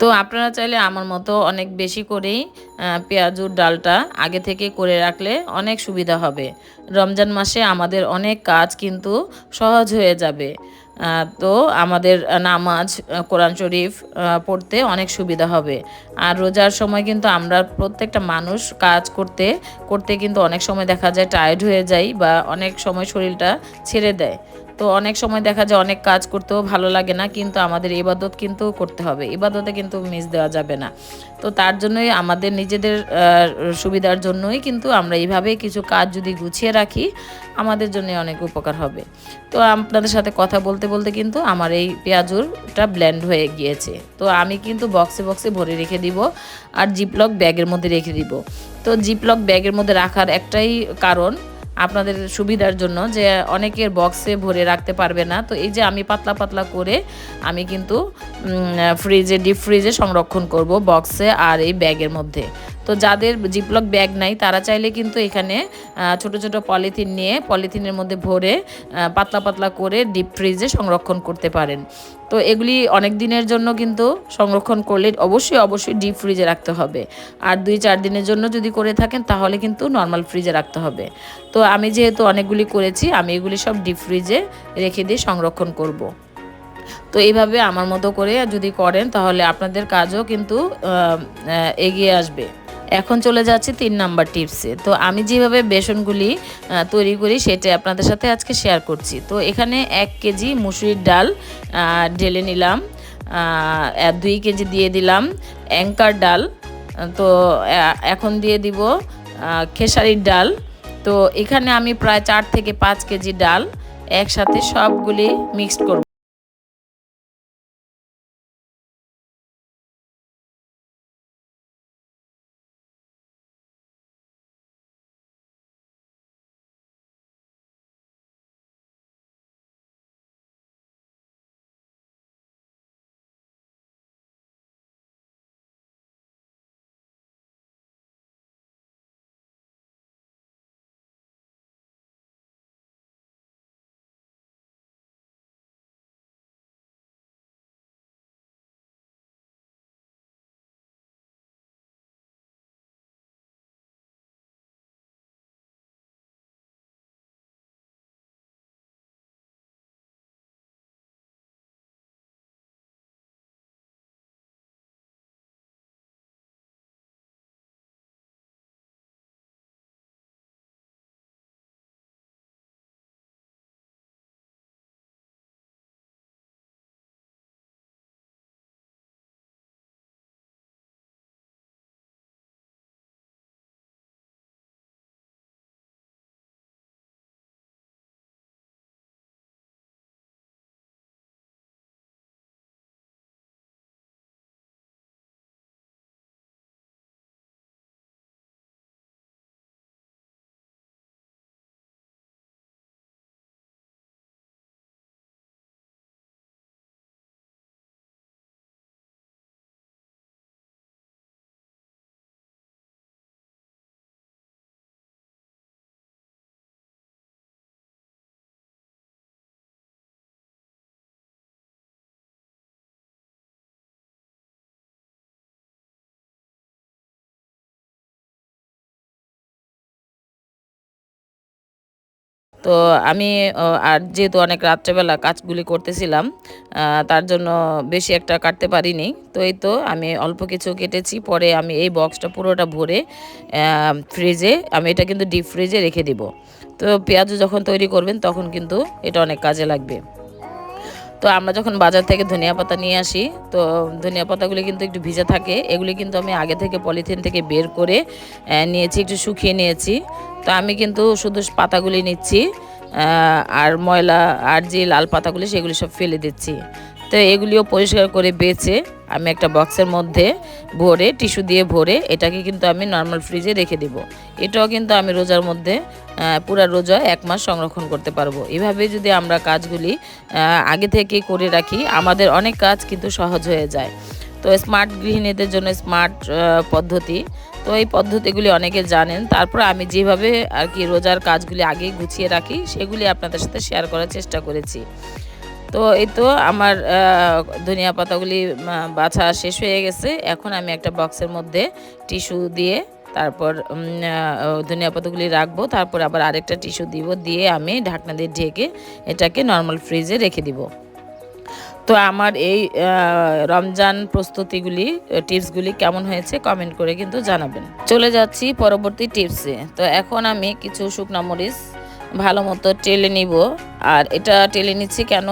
তো আপনারা চাইলে আমার মতো অনেক বেশি করেই পেঁয়াজুর ডালটা আগে থেকে করে রাখলে অনেক সুবিধা হবে। রমজান মাসে আমাদের অনেক কাজ কিন্তু সহজ হয়ে যাবে। তো আমাদের নামাজ কোরআন শরীফ পড়তে অনেক সুবিধা হবে। আর রোজার সময় কিন্তু আমরা প্রত্যেকটা মানুষ কাজ করতে করতে কিন্তু অনেক সময় দেখা যায় টায়ার্ড হয়ে যায় বা অনেক সময় শরীরটা ছেড়ে দেয়। তো অনেক সময় দেখা যায় অনেক কাজ করতেও ভালো লাগে না, কিন্তু আমাদের ইবাদত কিন্তু করতে হবে। ইবাদতে কিন্তু মিস দেওয়া যাবে না। তো তার জন্যই আমাদের নিজেদের সুবিধার জন্যই কিন্তু আমরা এইভাবে কিছু কাজ যদি গুছিয়ে রাখি, আমাদের জন্য অনেক উপকার হবে। তো আপনাদের সাথে কথা বলতে বলতে কিন্তু আমার এই পেঁয়াজুরটা ব্ল্যান্ড হয়ে গিয়েছে। তো আমি কিন্তু বক্সে বক্সে ভরে রেখে দিব আর জিপলক ব্যাগের মধ্যে রেখে দিব। তো জিপলক ব্যাগের মধ্যে রাখার একটাই কারণ আপনাদের সুবিধার জন্য যে অনেকের বক্সে ভরে রাখতে পারবে না। তো এই যে আমি পাতলা পাতলা করে আমি কিন্তু ফ্রিজে ডিপ ফ্রিজে সংরক্ষণ করব বক্সে আর এই ব্যাগের মধ্যে। তো যাদের জিপলক ব্যাগ নাই, তারা চাইলে কিন্তু এখানে ছোট ছোট পলিথিন নিয়ে পলিথিনের মধ্যে ভরে পাতলা পাতলা করে ডিপ ফ্রিজে সংরক্ষণ করতে পারেন। তো এগুলি অনেক দিনের জন্য কিন্তু সংরক্ষণ করলে অবশ্যই অবশ্যই ডিপ ফ্রিজে রাখতে হবে। আর দুই চার দিনের জন্য যদি করে থাকেন, তাহলে কিন্তু নর্মাল ফ্রিজে রাখতে হবে। তো আমি যেহেতু অনেকগুলি করেছি, আমি এগুলি সব ডিপ ফ্রিজে রেখে দিয়ে সংরক্ষণ করব। তো এইভাবে আমার মতো করে যদি করেন, তাহলে আপনাদের কাজও কিন্তু এগিয়ে আসবে। এখন চলে যাচ্ছে তিন নাম্বার টিপসে। তো আমি যেভাবে বেসনগুলি তৈরি করি সেটা আপনাদের সাথে আজকে শেয়ার করছি। তো এখানে এক কেজি মুসুরির ডাল ঢেলে নিলাম দুই কেজি দিয়ে দিলাম অ্যাঙ্কার ডাল। তো এখন দিয়ে দিব খেসারির ডাল। তো এখানে আমি প্রায় চার থেকে পাঁচ কেজি ডাল একসাথে সবগুলি মিক্সড করব। তো আমি আর যেহেতু অনেক রাত্রেবেলা কাজগুলি করতেছিলাম তার জন্য বেশি একটা কাটতে পারিনি। তো এই তো আমি অল্প কিছু কেটেছি, পরে আমি এই বক্সটা পুরোটা ভরে ফ্রিজে, আমি এটা কিন্তু ডিপ ফ্রিজে রেখে দিব। তো পেঁয়াজও যখন তৈরি করবেন, তখন কিন্তু এটা অনেক কাজে লাগবে। তো আমরা যখন বাজার থেকে ধনিয়া পাতা নিয়ে আসি, তো ধনিয়া পাতাগুলি কিন্তু একটু ভিজা থাকে। এগুলি কিন্তু আমি আগে থেকে পলিথিন থেকে বের করে নিয়েছি, একটু শুকিয়ে নিয়েছি। তো আমি কিন্তু শুধু পাতাগুলি নিচ্ছি আর ময়লা আর যে লাল পাতাগুলি, সেগুলি সব ফেলে দিচ্ছি। তো এগুলিও পরিষ্কার করে বেছে আমি একটা বক্সের মধ্যে ভরে টিস্যু দিয়ে ভরে, এটাকে কিন্তু আমি নর্মাল ফ্রিজে রেখে দিব। এটাও কিন্তু আমি রোজার মধ্যে পুরা রোজা এক মাস সংরক্ষণ করতে পারব। এভাবে যদি আমরা কাজগুলি আগে থেকে করে রাখি, আমাদের অনেক কাজ কিন্তু সহজ হয়ে যায়। তো স্মার্ট গৃহিণীদের জন্য স্মার্ট পদ্ধতি। তো এই পদ্ধতিগুলি অনেকে জানেন। তারপর আমি যেভাবে আর কি রোজার কাজগুলি আগেই গুছিয়ে রাখি, সেগুলি আপনাদের সাথে শেয়ার করার চেষ্টা করেছি। তো এই তো আমার ধনিয়া পাতাগুলি বাছা শেষ হয়ে গেছে। এখন আমি একটা বক্সের মধ্যে টিস্যু দিয়ে তারপর ধনিয়া পাতাগুলি রাখব। তারপর আবার আরেকটা টিস্যু দিব দিয়ে আমি ঢাকনা দিয়ে ঢেকে এটাকে নর্মাল ফ্রিজে রেখে দিব। তো আমার এই রমজান প্রস্তুতিগুলি টিপসগুলি কেমন হয়েছে কমেন্ট করে কিন্তু জানাবেন। চলে যাচ্ছি পরবর্তী টিপসে তো এখন আমি কিছু শুকনা মরিচ ভালো মতো টেলে নিব। আর এটা টেলে নিচ্ছি কেন?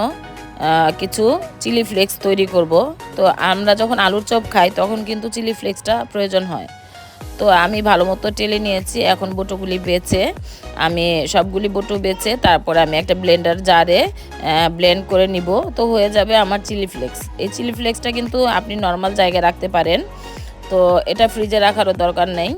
কিছু চিলি ফ্লেক্স তৈরি করব। তো আমরা যখন আলুর চপ খাই, তখন কিন্তু চিলি ফ্লেক্সটা প্রয়োজন হয়। তো আমি ভালো মতো টেলে নিয়েছি, এখন বুটোগুলি বেছে আমি সবগুলি বুটো বেছে তারপরে আমি একটা ব্লেন্ডার জারে ব্লেন্ড করে নিব। তো হয়ে যাবে আমার চিলি ফ্লেক্স। এই চিলি ফ্লেক্সটা কিন্তু আপনি নর্মাল জায়গায় রাখতে পারেন। তো এটা ফ্রিজে রাখারও দরকার নেই।